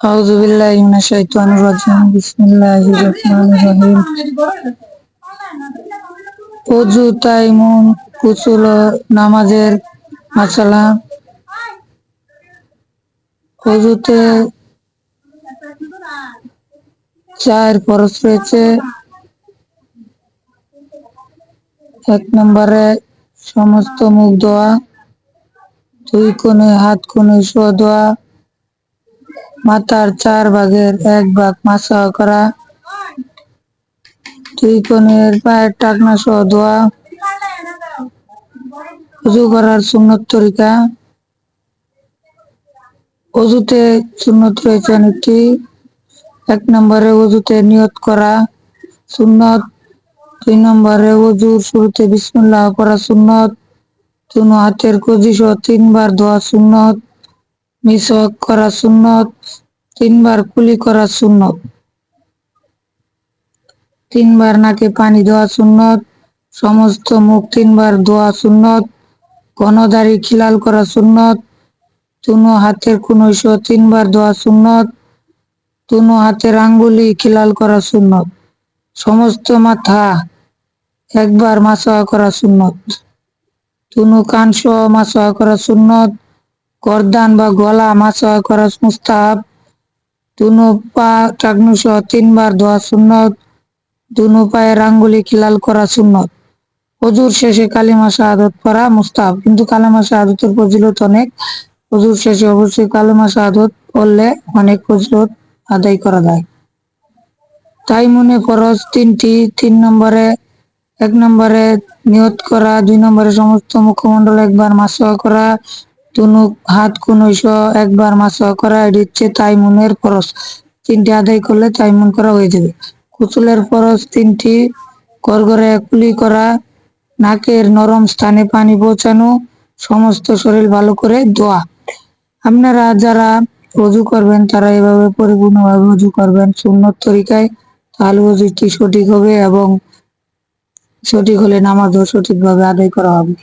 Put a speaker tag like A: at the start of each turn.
A: أعوذ بالله من الشيطان الرجيم بسم الله الرحمن الرحيم অজু তাইমুন কুচুল নামাজের মাসালা অজুতে চার খরচ রয়েছে এক নম্বরে সমস্ত মুখ ধোয়া দুই কোণে হাত কোণে শোয়া ধোয়া মাথার চার ভাগের এক ভাগ মাসা করা দুই কোণের পায়ের টাকনা সহ ধোয়া উজু করার সুন্নত তরিকা, অজুতে সুন্নত রয়েছে অনেকটি, এক নম্বরে অজুতে নিয়ত করা সুন্নত, দুই নম্বরে অজুর শুরুতে বিসমুল্লাহ করা সুন্নত দুনো হাতের কজি সহ তিনবার ধোয়া সুন্নত মিসক করা সুন্নত, তিনবার কুলি করা সুন্নত। তিনবার নাকে পানি দেওয়া সুন্নত, সমস্ত মুখ তিনবার ধোয়া সুন্নত, গণদারি খিলাল করা সুন্নত, দুনো হাতের কুনৈশ তিনবার ধোয়া সুন্নত, দুনো হাতের আঙ্গুলি খিলাল করা সুন্নত, সমস্ত মাথা একবার মাসা করা সুন্নত, দুনো কান সহ মাসা করা সুন্নত গরদান বা গলা মাসা করা মুস্তাহাব দুনো পা টাকনু সহ তিনবার ধোয়া সুন্নত দুনো পায়ের আঙ্গুলি খিলাল করা সুন্নত। অজুর শেষে কালিমা শাহাদত পড়া মুস্তাহাব, কিন্তু কালিমা শাহাদতের ফজিলত অনেক। অজুর শেষে অবশ্যই কালিমা শাহাদত পড়লে অনেক ফজিলত আদায় করা যায়। তাই মনে ফরজ তিনটি, তিন নম্বরে, এক নম্বরে নিয়ত করা, দুই নম্বরে সমস্ত মুখমণ্ডল একবার মাসা করা দুনু হাত কুনৈশ একবার মাসা করা হচ্ছে তাইমুনের ফরজ তিনটি আদায় করলে তাইমুন করা হয়ে যাবে। কুচুলের ফরজ তিনটি করগরে কুলি করা, নাকের নরম স্থানে পানি পৌঁছানো, সমস্ত শরীর ভালো করে ধোয়া। আপনারা যারা অজু করবেন, তারা এভাবে পরিপূর্ণভাবে অজু করবেন সুন্নত তরিকায়। তাহলে অজুটি সঠিক হবে এবং সঠিক হলে নামাজও সঠিকভাবে আদায় করা হবে।